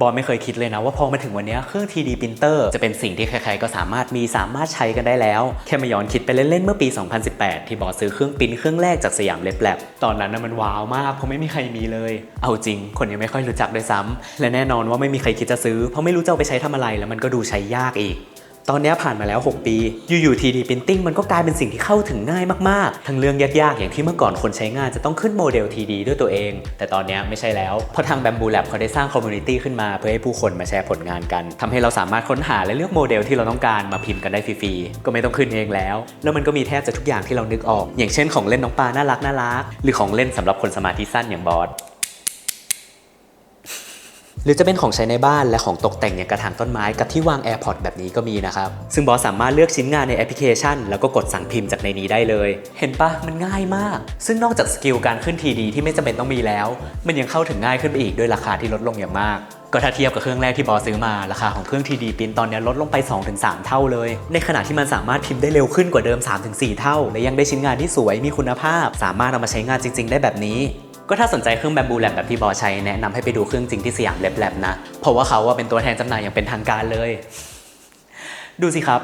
บอยไม่เคยคิดเลยนะว่าพอมาถึงวันนี้เครื่อง 3D printer จะเป็นสิ่งที่ใครๆก็สามารถมีสามารถใช้กันได้แล้ว แค่มาย้อนคิดไปเล่นๆเมื่อปี 2018 ที่บอยซื้อเครื่องปริ้นเครื่องแรกจากสยามเล็บแลบตอนนั้นนะมันว้าวมากเพราะไม่มีใครมีเลย เอาจริง คนยังไม่ค่อยรู้จักด้วยซ้ำและแน่นอนว่าไม่มีใครคิดจะซื้อเพราะไม่รู้จะเอาไปใช้ทำอะไรแล้วมันก็ดูใช้ยากอีก ตอนนี้ผ่านมาแล้ว 6 ปี อยู่ๆ 3D Printing มันก็กลายเป็นสิ่งที่เข้าถึงง่ายมากๆ ทั้งเรื่องยากๆ อย่างที่เมื่อก่อนคนใช้งานจะต้องขึ้นโมเดล 3D ด้วยตัวเอง แต่ตอนนี้ไม่ใช่แล้ว เพราะทาง Bamboo Lab เขาได้สร้างคอมมูนิตี้ขึ้นมาเพื่อให้ผู้คนมาแชร์ผลงานกันทำให้เราสามารถค้นหาและเลือกโมเดลที่เราต้องการมาพิมพ์กันได้ฟรีๆ ก็ไม่ต้องขึ้นเองแล้ว แล้วมันก็มีแทบจะทุกอย่างที่เรานึกออก อย่างเช่นของเล่นน้องปลาน่ารักน่ารัก หรือของเล่นสำหรับคนสมาธิสั้นอย่างบอส หรือจะเป็นของใช้ในบ้านและของตกแต่งอย่างกระถางต้นไม้กับที่วาง AirPod แบบนี้ก็มีนะครับ ซึ่งบอสสามารถเลือกชิ้นงานในแอปพลิเคชัน แล้วก็กดสั่งพิมพ์จากในนี้ได้เลย เห็นปะมันง่ายมาก ซึ่งนอกจากสกิลการขึ้น TD ที่ไม่จำเป็นต้องมีแล้ว มันยังเข้าถึงง่ายขึ้นไปอีกด้วยราคาที่ลดลงอย่างมากก็ถ้าเทียบกับเครื่องแรกที่บอสซื้อมา ราคาของเครื่อง TD ปรินตอนนี้ลดลงไป 2-3 เท่าเลย ในขณะที่มันสามารถพิมพ์ได้เร็วขึ้นกว่าเดิม 3-4 เท่า และยังได้ชิ้นงานที่สวยมีคุณภาพ สามารถเอามาใช้งานจริง ๆ ได้แบบนี้ ก็ถ้าสนใจเครื่องแบมบูแลบแบบที่บอใช้แนะนำให้ไปดูเครื่องจริงที่สยามเล็บแลบนะ เพราะว่าเขาว่าเป็นตัวแทนจำหน่ายอย่างเป็นทางการเลย ดูสิครับ